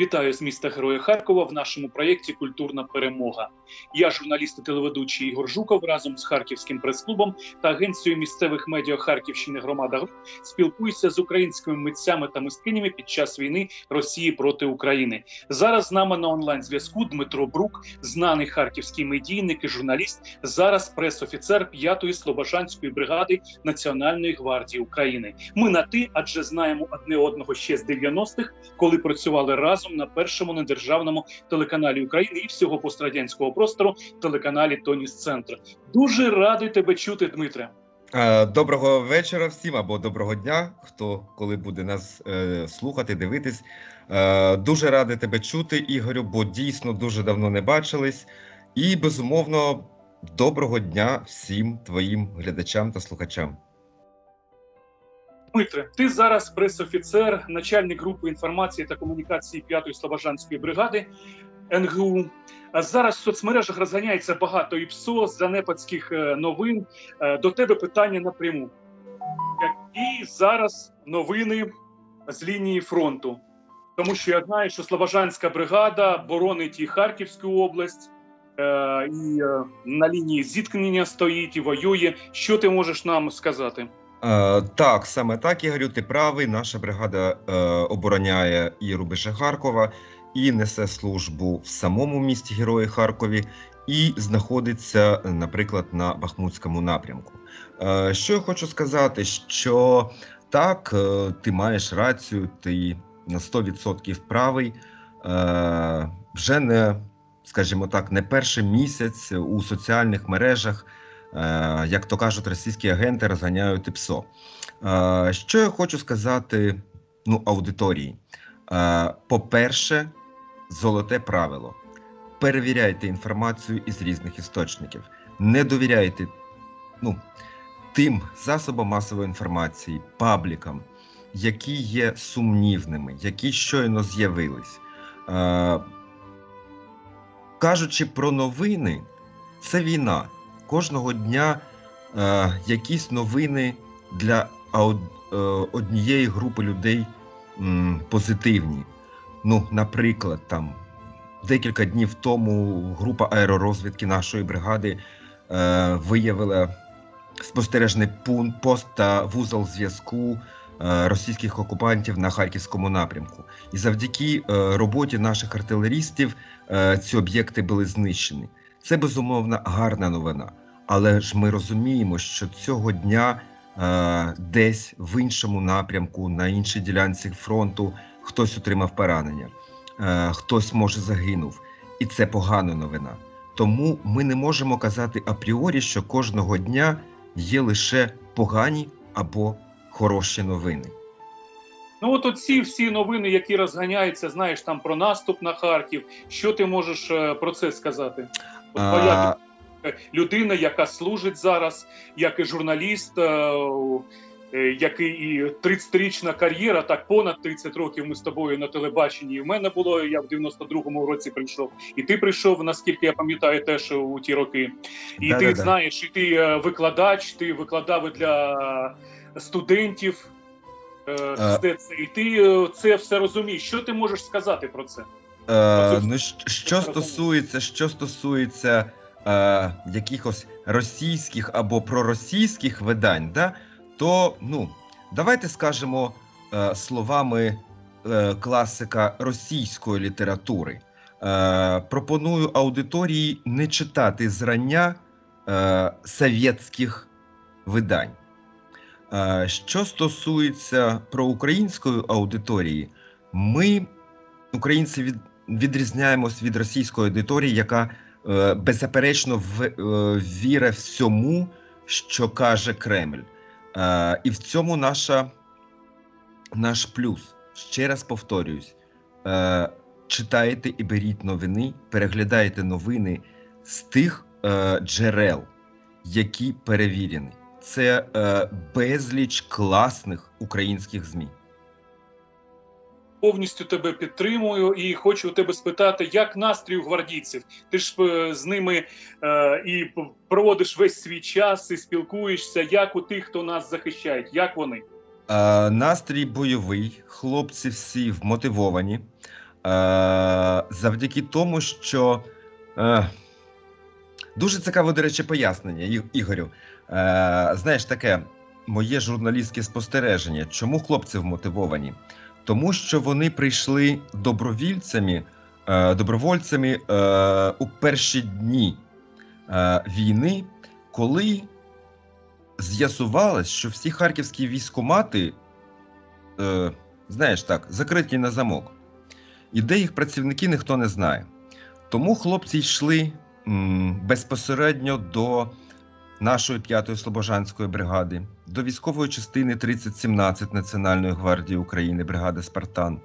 Вітаю з міста Героя Харкова в нашому проєкті Культурна перемога. Я журналіст і телеведучий Ігор Жуков разом з Харківським прес-клубом та агенцією місцевих медіа Харківщини Громада спілкуюся з українськими митцями та мисткинями під час війни Росії проти України. Зараз з нами на онлайн зв'язку Дмитро Брук, знаний харківський медійник і журналіст. Зараз прес-офіцер 5-ї Слобожанської бригади Національної гвардії України. Ми на ти, адже знаємо одне одного ще з 90-х, коли працювали разом на першому недержавному телеканалі України і всього пострадянського простору телеканалі Тоніс Центр. Дуже радий тебе чути, Дмитре. Е, Доброго вечора всім або доброго дня, хто коли буде нас е, слухати, дивитись. Е, дуже радий тебе чути, Ігорю, бо дійсно дуже давно не бачились. І безумовно, доброго дня всім твоїм глядачам та слухачам. Дмитре, ти зараз прес-офіцер, начальник групи інформації та комунікації 5-ї Слобожанської бригади НГУ. А зараз в соцмережах розганяється багато ІПСО, занепадських е, новин. Е, До тебе питання напряму. Які зараз новини з лінії фронту? Тому що я знаю, що Слобожанська бригада боронить і Харківську область, е, і на лінії зіткнення стоїть і воює. Що ти можеш нам сказати? Е, так, саме так, Ігорю, ти правий. Наша бригада е, обороняє і рубежі Харкова, і несе службу в самому місті Герої Харкові, і знаходиться, наприклад, на Бахмутському напрямку. Е, що я хочу сказати, що так, ти маєш рацію, ти на 100% правий. Вже не, скажімо так, не перший місяць у соціальних мережах. Е, як то кажуть, російські агенти розганяють ІПСО. Е, Що я хочу сказати ну, аудиторії? Е, По-перше, золоте правило: перевіряйте інформацію із різних істочників, не довіряйте ну, тим засобам масової інформації, паблікам, які є сумнівними, які щойно з'явились. Кажучи про новини, це війна кожного дня е, якісь новини для е, однієї групи людей м, позитивні. Ну, наприклад, там декілька днів тому група аеророзвідки нашої бригади е, виявила спостережний пункт пост та вузол зв'язку е, російських окупантів на харківському напрямку. І завдяки е, роботі наших артилерістів ці об'єкти були знищені. Це безумовно гарна новина. Але ж ми розуміємо, що цього дня е, десь в іншому напрямку, на іншій ділянці фронту, хтось отримав поранення, е, хтось може загинув, і це погана новина. Тому ми не можемо казати апріорі, що кожного дня є лише погані або хороші новини. Ну, от оці всі новини, які розганяються, знаєш, там про наступ на Харків. Що ти можеш е, про це сказати? От людина, яка служить зараз, як і журналіст, е, е, як і 30-річна кар'єра, так понад 30 років ми з тобою на телебаченні. І в мене було, я в 92-му році прийшов, і ти прийшов, наскільки я пам'ятаю, теж у ті роки. І ти Да-да-да. знаєш, і ти е, викладач, ти викладав для студентів. Це, і ти це все розумієш. Що ти можеш сказати про це? Е, ну, що стосується, що стосується е, якихось російських або проросійських видань, да, то ну, давайте скажемо е, словами е, класика російської літератури. Е, пропоную аудиторії не читати зрання е, совєтських видань. Е, що стосується проукраїнської аудиторії, ми, українці, від, відрізняємось від російської аудиторії, яка е, беззаперечно в, е, вірить всьому, що каже Кремль. Е, і в цьому наша, наш плюс. Ще раз повторююсь: е, читайте і беріть новини, переглядайте новини з тих е, джерел, які перевірені. Це е, безліч класних українських ЗМІ. Повністю тебе підтримую і хочу у тебе спитати, як настрій у гвардійців? Ти ж е, з ними е, і проводиш весь свій час і спілкуєшся. Як у тих, хто нас захищають? Як вони? Е, настрій бойовий, хлопці всі вмотивовані. завдяки тому, що е, дуже цікаве, до речі, пояснення, Ігорю. Е, знаєш, таке моє журналістське спостереження. Чому хлопці вмотивовані? Тому що вони прийшли добровільцями, е, добровольцями е, у перші дні е, війни, коли з'ясувалось, що всі харківські військомати, знаєш так, закриті на замок. І де їх працівники ніхто не знає. Тому хлопці йшли безпосередньо до нашої 5-ї Слобожанської бригади, до військової частини 3017 Національної гвардії України, бригади Спартан,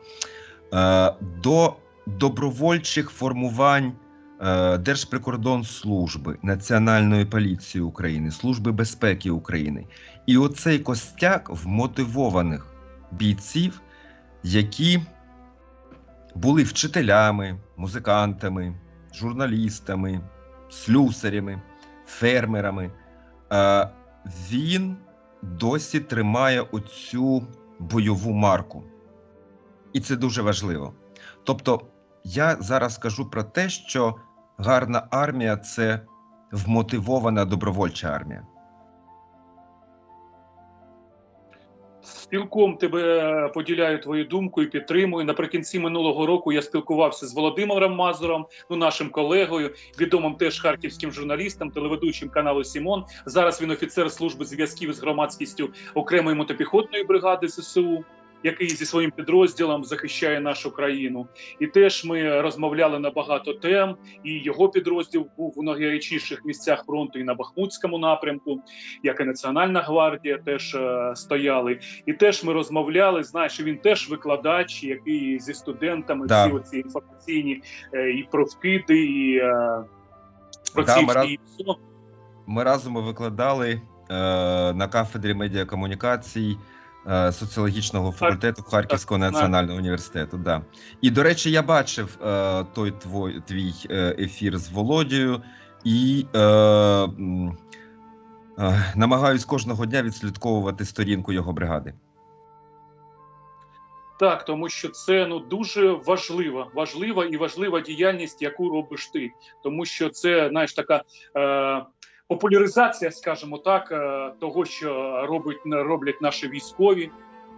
е, до добровольчих формувань е, Держприкордонслужби, Національної поліції України, Служби безпеки України. І оцей костяк вмотивованих бійців, які були вчителями, музикантами, журналістами, слюсарями, фермерами. Е, Він досі тримає оцю бойову марку. І це дуже важливо. Тобто, я зараз кажу про те, що гарна армія це вмотивована добровольча армія. Цілком тебе поділяю твою думку і підтримую. Наприкінці минулого року я спілкувався з Володимиром Мазуром, ну нашим колегою, відомим теж харківським журналістом, телеведучим каналу Сімон. Зараз він офіцер служби зв'язків з громадськістю окремої мотопіхотної бригади ЗСУ, який зі своїм підрозділом захищає нашу країну. І теж ми розмовляли на багато тем. І його підрозділ був у найгарячіших місцях фронту і на Бахмутському напрямку, як і Національна гвардія теж е, стояли. І теж ми розмовляли. Знаєш, він теж викладач, який зі студентами Да. всі оці інформаційні е, і про вкиди, і е, про Да, ці ми раз- Ми разом викладали е, на кафедрі медіакомунікацій соціологічного факультету Харківського так, національного університету. Да. І, до речі, я бачив е, той твой, твій е, ефір з Володією і е, е, намагаюсь кожного дня відслідковувати сторінку його бригади. Так, тому що це ну дуже важлива, важлива і важлива діяльність, яку робиш ти, тому що це знаєш така е, популяризація, скажімо так, е, того, що робить роблять наші військові,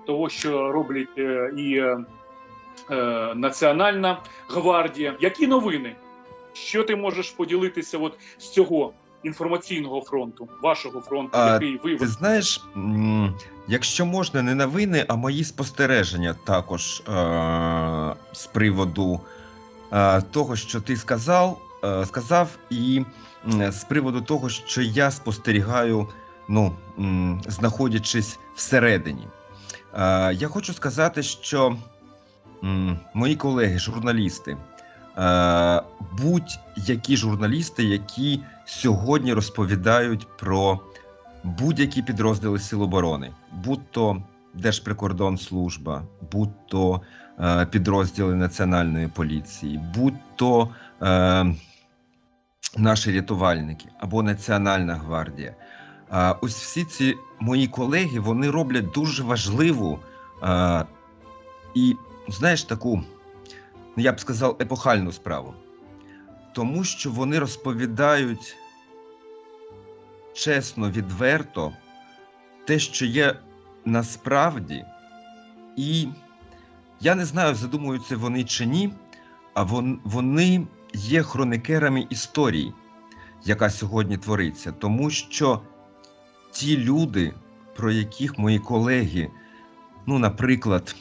того, що роблять е, і е, Національна гвардія. Які новини? Що ти можеш поділитися от з цього інформаційного фронту, вашого фронту, А, який ви Ти знаєш, якщо можна, не новини, а мої спостереження також е- з приводу е- того, що ти сказав, сказав, і з приводу того, що я спостерігаю, ну, знаходячись всередині. Е- я хочу сказати, що мої колеги, журналісти, е- будь-які журналісти, які сьогодні розповідають про будь-які підрозділи Сил оборони, будь то Держприкордонслужба, будь то е, підрозділи Національної поліції, будь то е, наші рятувальники або Національна гвардія. Е, ось всі ці мої колеги вони роблять дуже важливу е, і, знаєш, таку, ну, я б сказав, епохальну справу. Тому що вони розповідають чесно, відверто те, що є насправді, і я не знаю, задумуються вони чи ні, а вони є хроникерами історії, яка сьогодні твориться, тому що ті люди, про яких мої колеги, ну, наприклад,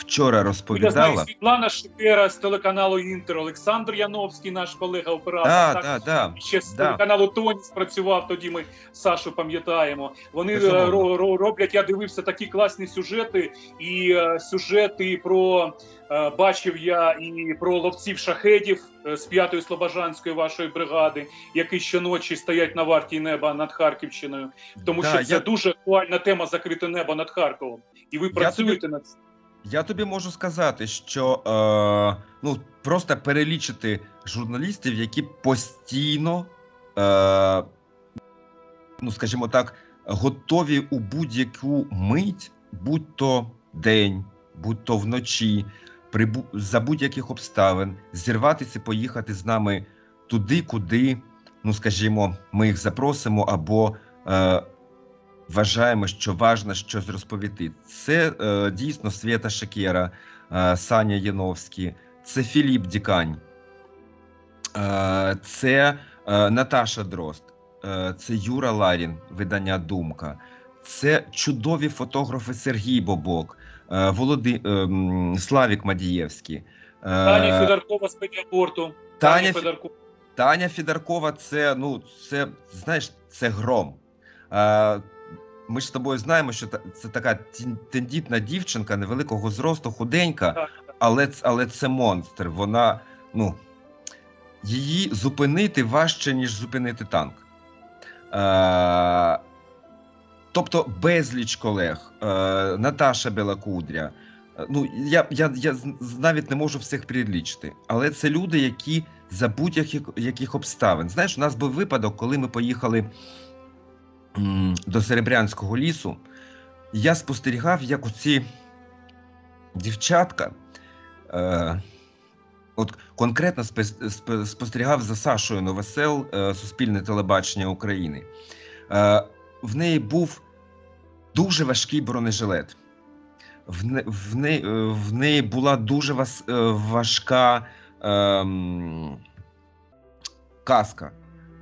вчора розповідала. Світлана Шикера з телеканалу Інтер, Олександр Яновський, наш колега оператор. Да, так? да, да. Ще з да. телеканалу Тоніс працював, тоді ми Сашу пам'ятаємо. Вони е, ро- ро- роблять, я дивився такі класні сюжети, і е, сюжети про е, бачив я і про ловців шахедів е, з 5-ї Слобожанської вашої бригади, які щоночі стоять на варті неба над Харківщиною. Тому Да, що це я- дуже актуальна тема закрите небо над Харковом. І ви працюєте над цим. Я тобі можу сказати, що е, ну просто перелічити журналістів, які постійно, е, ну скажімо так, готові у будь-яку мить, будь то день, будь то вночі, при за будь-яких обставин зірватися, поїхати з нами туди, куди, ну скажімо, ми їх запросимо або е, вважаємо, що важно щось розповісти. Це е, дійсно Свята Шакера, е, Саня Яновський, це Філіп Дікань, е, це е, Наташа Дрозд, е, це Юра Ларін, видання Думка. Це чудові фотографи Сергій Бобок, е, Володи... е, Славік Мадієвський. е, Таня Федоркова з медіапорту. Таня Фе- Федоркова. Таня Федоркова це, ну, це, знаєш, це гром. Е, ми ж з тобою знаємо, що це така тендітна дівчинка невеликого зросту, худенька, але, але це монстр. Вона, ну, її зупинити важче, ніж зупинити танк. Е, тобто безліч колег, е, Наташа Белакудря. Е, Ну, я, я, я навіть не можу всіх перелічити, але це люди, які за будь-яких яких обставин. Знаєш, у нас був випадок, коли ми поїхали до Серебрянського лісу. Я спостерігав, як оці дівчатка. Е, От конкретно спостерігав за Сашою Новосел, е, Суспільне телебачення України. Е, В неї був дуже важкий бронежилет. В, не, в, неї, е, в неї була дуже вас, е, важка ем, каска,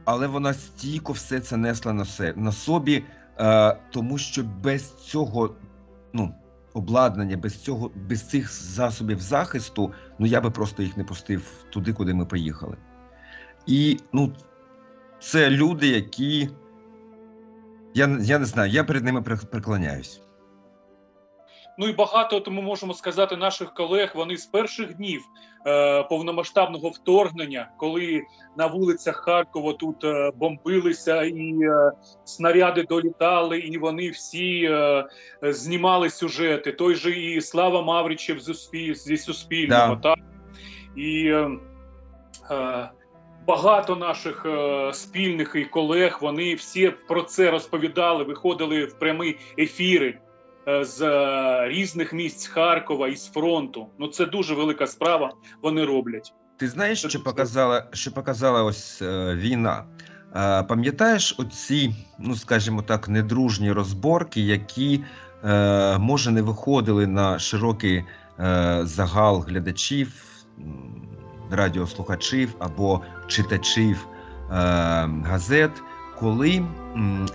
але вона стійко все це несла на, се, на собі, е, тому що без цього ну, обладнання, без, цього, без цих засобів захисту, ну я би просто їх не пустив туди, куди ми поїхали. І ну, це люди, які. Я, я не знаю, я перед ними при- преклоняюсь. Ну і багато тому можемо сказати наших колег. Вони з перших днів е, повномасштабного вторгнення, коли на вулицях Харкова тут е, бомбилися і е, снаряди долітали, і вони всі е, е, знімали сюжети. Той же і Слава Мавричев зі, зі Суспільного, Да. так і е, е, багато наших е, спільних і колег. Вони всі про це розповідали, виходили в прямі ефіри з е, різних місць Харкова і з фронту. Ну це дуже велика справа. Вони роблять. Ти знаєш, що показала, що показала ось е, війна? Е, пам'ятаєш оці, ну скажімо так, недружні розборки, які е, може не виходили на широкий е, загал глядачів, радіослухачів або читачів е, газет, коли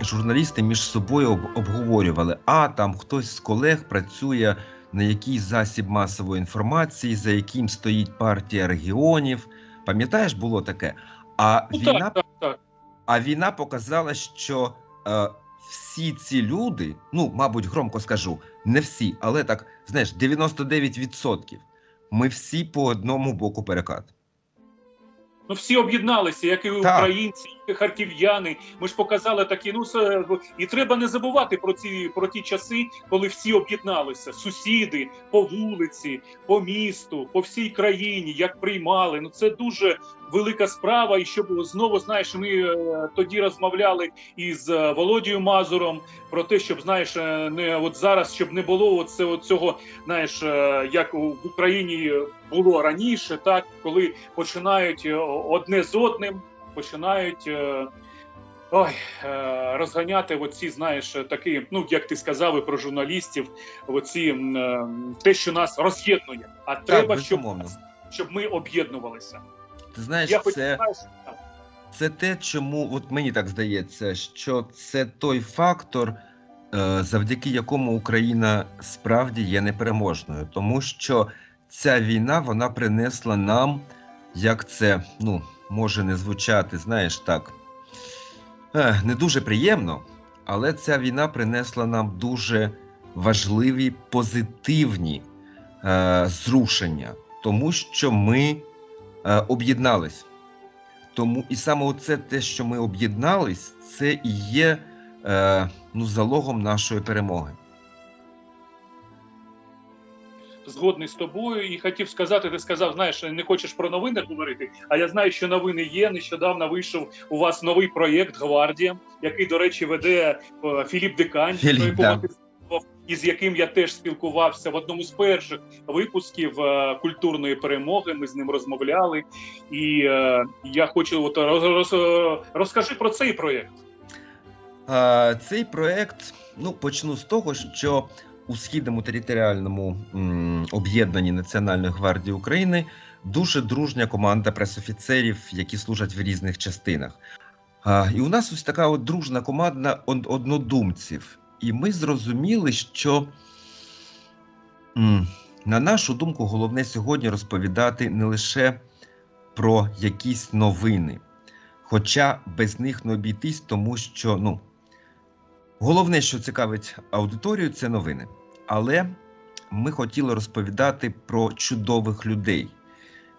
журналісти між собою обговорювали, а там хтось з колег працює на який засіб масової інформації, за яким стоїть партія регіонів. Пам'ятаєш, було таке? А Ну війна, так, так, так. а війна показала, що е, всі ці люди, ну, мабуть, громко скажу, не всі, але так, знаєш, 99%. Ми всі по одному боку перекат. Ну всі об'єдналися, як і Так. українці, харків'яни. Ми ж показали такі. Ну і треба не забувати про ці про ті часи, коли всі об'єдналися. Сусіди по вулиці, по місту, по всій країні, як приймали. Ну це дуже велика справа. І щоб знову знаєш, ми е, тоді розмовляли із е, Володією Мазуром про те, щоб знаєш, е, не от зараз, щоб не було оце, цього, знаєш, як в Україні було раніше, так коли починають одне з одним, починають. е, Ой, е, розганяти оці, знаєш, такі, ну як ти сказав, і про журналістів, оці е, те, що нас роз'єднує. А треба, щоб, безумовно. щоб ми об'єднувалися. Ти знаєш, Я це, знаєш, це те, чому от мені так здається, що це той фактор, завдяки якому Україна справді є непереможною, тому що ця війна вона принесла нам, як це ну, може не звучати, знаєш, так не дуже приємно, але ця війна принесла нам дуже важливі позитивні е, зрушення, тому що ми е, об'єднались. Тому і саме оце те, що ми об'єднались, це і є е, ну, залогом нашої перемоги. Згодний з тобою і хотів сказати, ти сказав, знаєш, не хочеш про новини говорити. А я знаю, що новини є. Нещодавно вийшов у вас новий проєкт Гвардія, який, до речі, веде е, Філіп Дикань, Філіп, про якого да. ти із яким я теж спілкувався в одному з перших випусків е, культурної перемоги. Ми з ним розмовляли. І е, я хочу от роз, роз- розкажи про цей проєкт. Цей проект, ну почну з того, що у східному територіальному об'єднанні Національної гвардії України дуже дружня команда пресофіцерів, які служать в різних частинах. І у нас ось така от дружна команда однодумців. І ми зрозуміли, що, на нашу думку, головне сьогодні розповідати не лише про якісь новини. Хоча без них не обійтись, тому що ну, головне, що цікавить аудиторію, це новини. Але ми хотіли розповідати про чудових людей,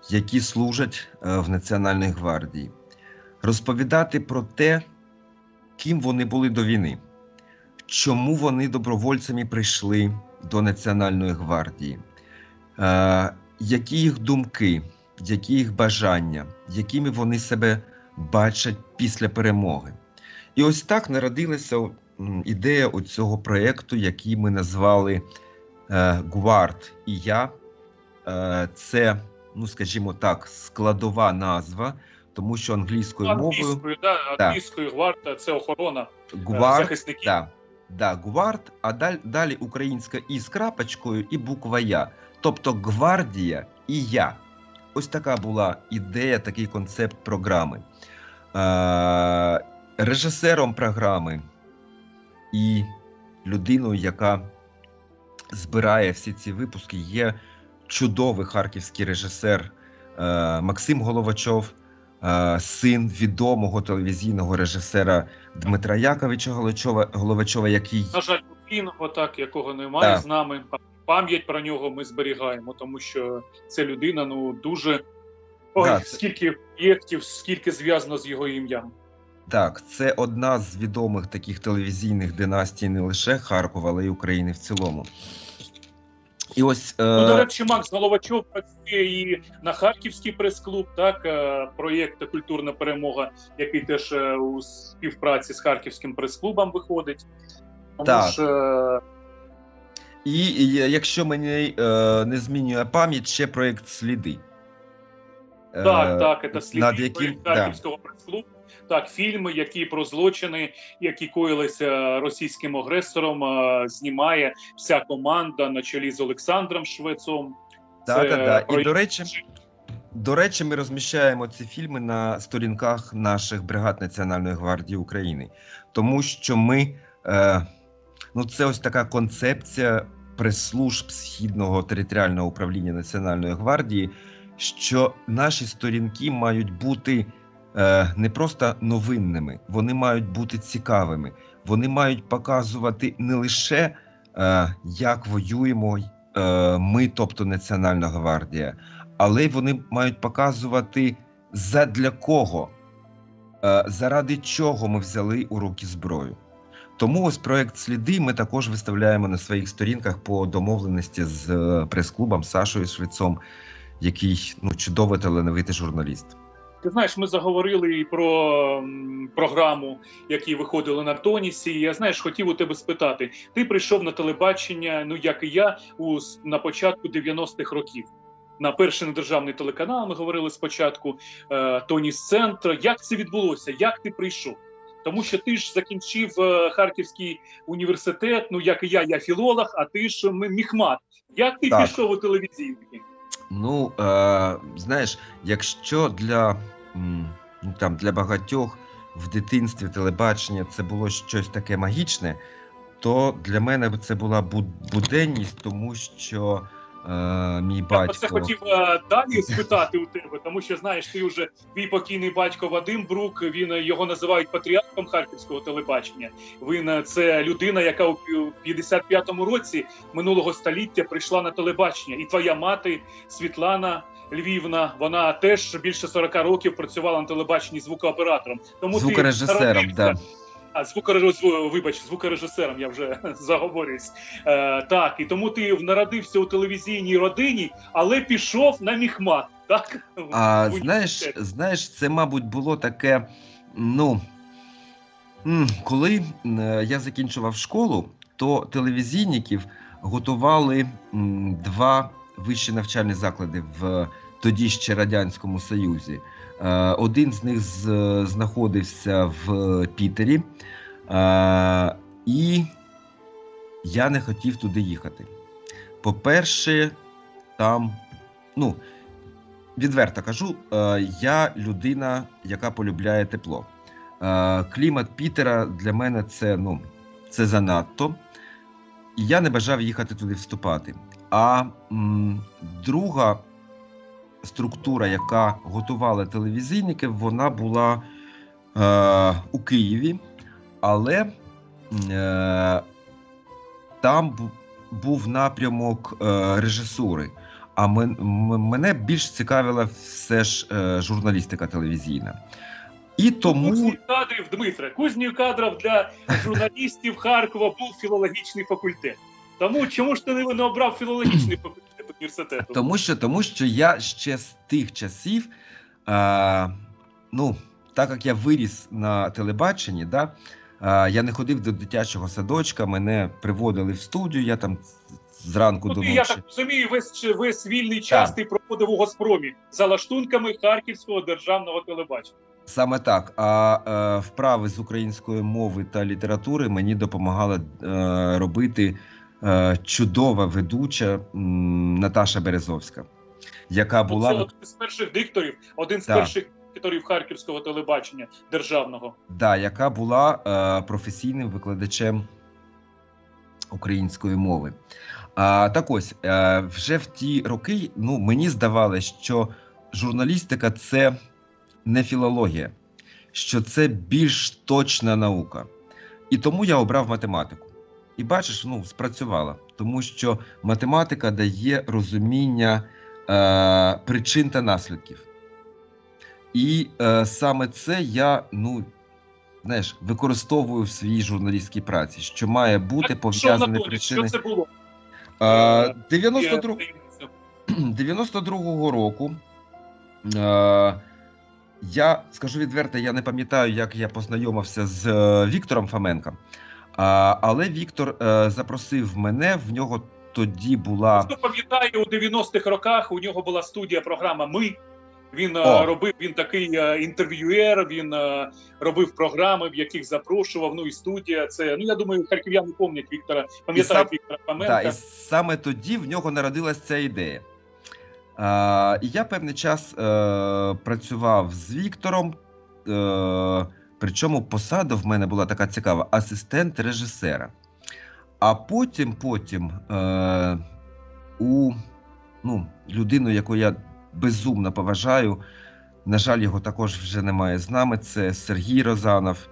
які служать е, в Національній гвардії, розповідати про те, ким вони були до війни, чому вони добровольцями прийшли до Національної гвардії, е, які їх думки, які їх бажання, якими вони себе бачать після перемоги. І ось так народилася м, ідея цього проєкту, який ми назвали е, Гвард і я. Е, це, ну скажімо так, складова назва, тому що англійською мовою Англійською, да, англійською гварда це охорона е, Гвард, захисників. да, да, Гвард, а далі, далі українська і з крапочкою, і буква Я. Тобто гвардія і я. Ось така була ідея, такий концепт програми. Е, режисером програми і людиною, яка збирає всі ці випуски, є чудовий харківський режисер е, Максим Головачов, е, син відомого телевізійного режисера Дмитра Яковича Головачова, Головачова, який На жаль, покійного, так якого немає Так. з нами. Пам'ять про нього ми зберігаємо, тому що це людина ну дуже ой, Да, скільки проєктів, скільки зв'язано з його ім'ям. Так, це одна з відомих таких телевізійних династій не лише Харкова, але й України в цілому. І ось е, Ну, до речі, Макс Головачов працює і на Харківський прес-клуб, так е, проєкт Культурна перемога, який теж е, у співпраці з Харківським прес-клубом виходить. Тому Так. ж е, і, якщо мені е, не змінює пам'ять, ще проєкт Сліди. Е, Так, так, це слід над яким- да. Харківського прес-клубу. Так, фільми, які про злочини, які коїлися російським агресором, знімає вся команда на чолі з Олександром Швецом. Так, так, так. І до речі, до речі, ми розміщаємо ці фільми на сторінках наших бригад Національної гвардії України, тому що ми е, ну це ось така концепція прес-служб східного територіального управління Національної гвардії, що наші сторінки мають бути не просто новинними, вони мають бути цікавими. Вони мають показувати не лише е, як воюємо е, ми, тобто Національна гвардія, але й вони мають показувати задля кого, е, заради чого ми взяли у руки зброю. Тому ось проект сліди ми також виставляємо на своїх сторінках по домовленості з е, прес-клубом Сашою Швецом, який ну чудовий талановитий журналіст. Ти знаєш, ми заговорили і про м, програму, які виходили на Тонісі. Я знаєш, хотів у тебе спитати. Ти прийшов на телебачення, ну як і я, у на початку 90-х років. На перший недержавний телеканал ми говорили спочатку е, Тоніс Центр. Як це відбулося? Як ти прийшов? Тому що ти ж закінчив е, Харківський університет. Ну як і я, я філолог, а ти ж міхмат. Як ти Так. пішов у телевізійники? Ну, е, знаєш, якщо для, ну, там, для багатьох в дитинстві телебачення це було щось таке магічне, то для мене це була буд- буденність, тому що е, мій Я батько. це хотів е, далі спитати у тебе, тому що знаєш, ти вже твій покійний батько Вадим Брук. Він е, його називають патріархом харківського телебачення. Він е, це людина, яка у пі- 55-му році минулого століття прийшла на телебачення. І твоя мати Світлана Львівна, вона теж більше 40 років працювала на телебаченні звукооператором. Тому Звукорежисером, ти народився- да. А звукорежисером, вибач, звукорежисером я вже заговорююсь. Е, так, і тому ти народився у телевізійній родині, але пішов на міхмат. Так? А знаєш, знаєш, це, мабуть, було таке. Ну коли е, я закінчував школу, то телевізійників готували два вищі навчальні заклади в тоді ще Радянському Союзі. Е, Один з них знаходився в Пітері, е, і я не хотів туди їхати. По-перше, там, ну, відверто кажу, е, я людина, яка полюбляє тепло. Клімат Пітера для мене це, ну, це занадто. І я не бажав їхати туди вступати. А м, друга структура, яка готувала телевізійників, вона була е, у Києві, але е, там був напрямок е, режисури. А мен, мене більш цікавила все ж е, журналістика телевізійна. І тому Кузні кадрів, Дмитре, кузні кадрів для журналістів Харкова був філологічний факультет. Тому чому ж ти не обрав філологічний факультет університету? Тому що, тому що я ще з тих часів, е, ну, так як я виріс на телебаченні, да, е, я не ходив до дитячого садочка, мене приводили в студію, я там зранку Ну, до ти, я ночі. так розумію, весь, весь вільний час ти проводив у Газпромі за лаштунками Харківського державного телебачення. Саме так. А е, вправи з української мови та літератури мені допомагала е, робити чудова ведуча Наташа Березовська, яка була Це один з перших дикторів, один з Так. перших дикторів Харківського телебачення державного. Да, яка була е, професійним викладачем української мови. А, так ось, е, вже в ті роки ну, мені здавалося, що журналістика це не філологія, що це більш точна наука. І тому я обрав математику. І бачиш, ну, спрацювала, тому що математика дає розуміння е, причин та наслідків. І е, саме це я, ну, знаєш, використовую в своїй журналістській праці, що має бути що причини. Що це було? Е, 92 92-го року. Е, я скажу відверто, я не пам'ятаю, як я познайомився з е, Віктором Фоменко. Але Віктор е, запросив мене. В нього тоді була Хто пам'ятає, у 90-х роках у нього була студія програма Ми. Він е, О. робив він такий е, інтерв'юер. Він робив програми, в яких запрошував. Ну і студія. Це ну я думаю, харків'яни пам'ятають Віктора, пам'ятають сам- Віктора Фоменка. Да, і саме тоді в нього народилась ця ідея. А, і я певний час е, працював з Віктором. Е, причому посада в мене була така цікава: асистент режисера. А потім, потім е, у ну, людину, яку я безумно поважаю, на жаль, його також вже немає з нами. Це Сергій Розанов.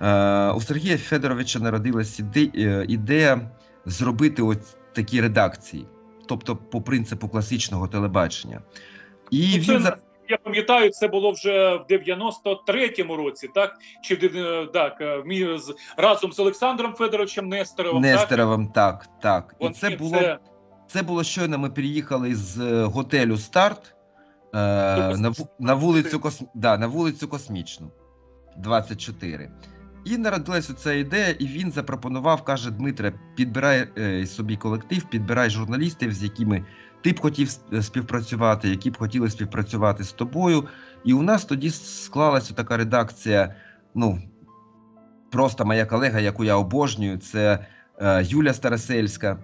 Е, у Сергія Федоровича народилась іде, е, ідея зробити ось такі редакції, тобто по принципу класичного телебачення. І Ну, він це, за... я пам'ятаю, це було вже в 93-му році, так? Чи в е, так, з- разом з Олександром Федоровичем Нестеровим. Нестеровим, так, так. І це було, це було щойно. Ми приїхали з е, готелю Старт е, на, на, вулицю Кос... да, на вулицю Космічну 24. І народилася ця ідея, і він запропонував, каже: Дмитре, підбирай е, собі колектив, підбирай журналістів, з якими ти б хотів е, співпрацювати, які б хотіли співпрацювати з тобою. І у нас тоді склалася така редакція. Ну, просто моя колега, яку я обожнюю, це е, Юля Старосельська.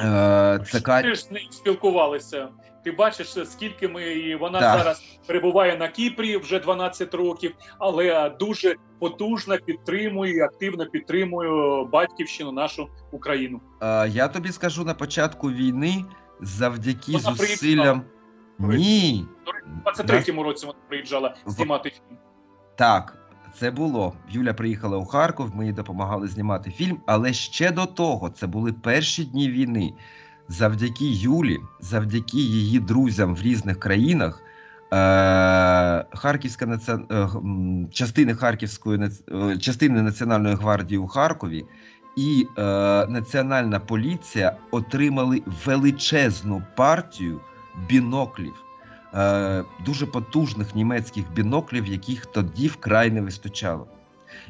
Е, це Ка... Ти ж з спілкувалися. Ти бачиш, скільки ми і вона Так. зараз перебуває на Кіпрі вже 12 років, але дуже потужно підтримує активно підтримує батьківщину нашу Україну. Е, я тобі скажу на початку війни завдяки Вона зусиллям. Ні, У 23-му році вона приїжджала знімати фільм. так, це було. Юля приїхала у Харків, ми їй допомагали знімати фільм, але ще до того це були перші дні війни. Завдяки Юлі, завдяки її друзям в різних країнах, е, Харківська наці... е, частини Харківської е, частини Національної гвардії у Харкові і е, Національна поліція отримали величезну партію біноклів, дуже потужних німецьких біноклів, яких тоді вкрай не вистачало.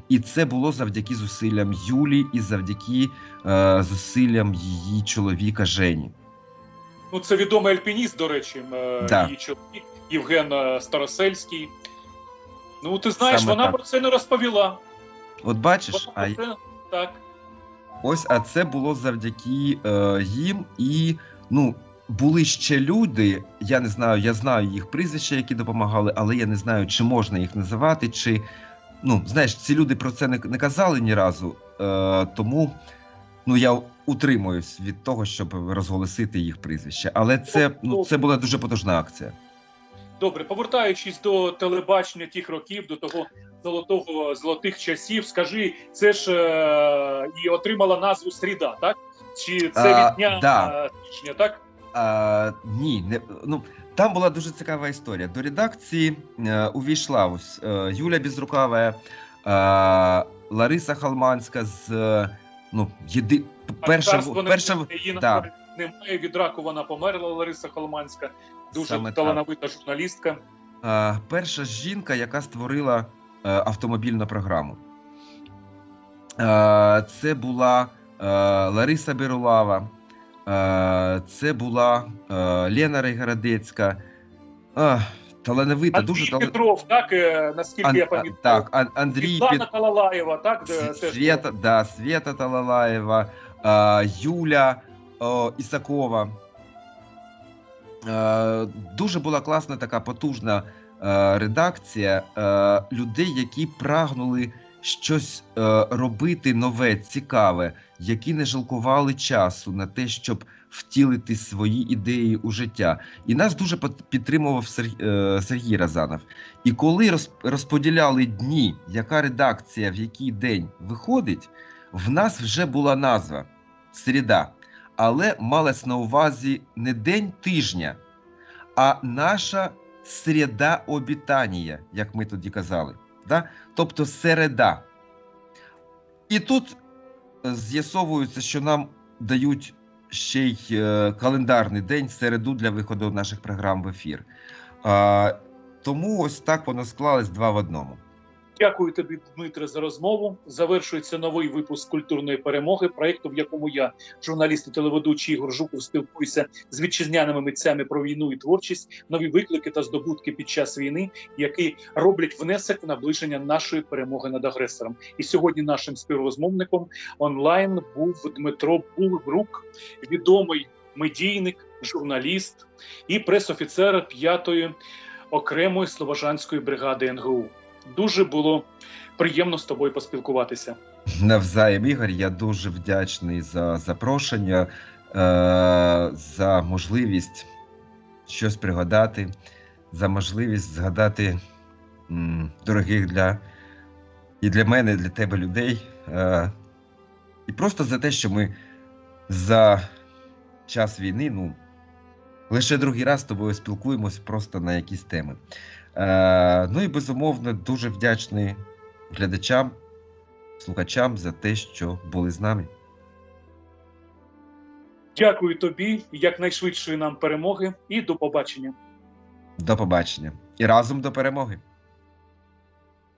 І це було завдяки зусиллям Юлі і завдяки е, зусиллям її чоловіка Жені. Ну, це відомий альпініст, до речі, е, Да. її чоловік Євген е, Старосельський. Ну, ти знаєш, Саме вона так. про це не розповіла. От бачиш, Вона а про це так. ось а це було завдяки е, їм. І ну, були ще люди. Я не знаю, я знаю їх прізвища, які допомагали, але я не знаю, чи можна їх називати, чи ну, знаєш, ці люди про це не, не казали ні разу. Е, тому ну, я утримуюсь від того, щоб розголосити їх прізвище. Але це, ну, це була дуже потужна акція. Добре, повертаючись до телебачення тих років, до того золотого золотих часів, скажи, це ж е, і отримала назву Сріда, так? Чи це А, від дня да. е, січня, так? А, ні, не ну там була дуже цікава історія. До редакції е, увійшла ось е, Юля Безрукава, е, Лариса Халманська з е, ну єди перша перша да. немає від раку. Вона померла. Лариса Холманська, дуже Саме так. талановита журналістка. е, перша жінка, яка створила е, автомобільну програму. Е, це була е, Лариса Берулава, е, це була е, Лена Райгородецька. Талановита, Андрій дуже талановита. Петров, так е, наскільки Ан- я пам'ятаю. так, Ан- Андрій Світлана Пет... Талалаєва, так Света, да, Света Талалаєва, Юля Ісакова. Е, Дуже була класна така потужна е, редакція е, людей, які прагнули щось е, робити нове, цікаве, які не жалкували часу на те, щоб втілити свої ідеї у життя. І нас дуже підтримував е, Сергій Разанов. І коли роз- розподіляли дні, яка редакція в який день виходить, в нас вже була назва Середа. Але малась на увазі не день тижня, а наша середа обітання, як ми тоді казали. Да? Тобто середа. І тут е, з'ясовується, що нам дають ще й е, календарний день середу для виходу наших програм в ефір. Тому ось так воно склалось два в одному. Дякую тобі, Дмитре, за розмову. Завершується новий випуск культурної перемоги, проєкту, в якому я, журналіст і телеведучий Ігор Жуков, спілкуюся з вітчизняними митцями про війну і творчість, нові виклики та здобутки під час війни, які роблять внесок в наближення нашої перемоги над агресором. І сьогодні нашим співрозмовником онлайн був Дмитро Булбрук, відомий медійник, журналіст і пресофіцер п'ятої окремої слобожанської бригади НГУ. Дуже було приємно з тобою поспілкуватися. Навзаєм, Ігор, я дуже вдячний за запрошення, е, за можливість щось пригадати, за можливість згадати дорогих для і для мене, і для тебе людей. Е, і просто за те, що ми за час війни, ну, лише другий раз з тобою спілкуємось просто на якісь теми. Е, ну і безумовно дуже вдячний глядачам, слухачам за те, що були з нами. Дякую тобі, якнайшвидшої нам перемоги, і до побачення. До побачення і разом до перемоги.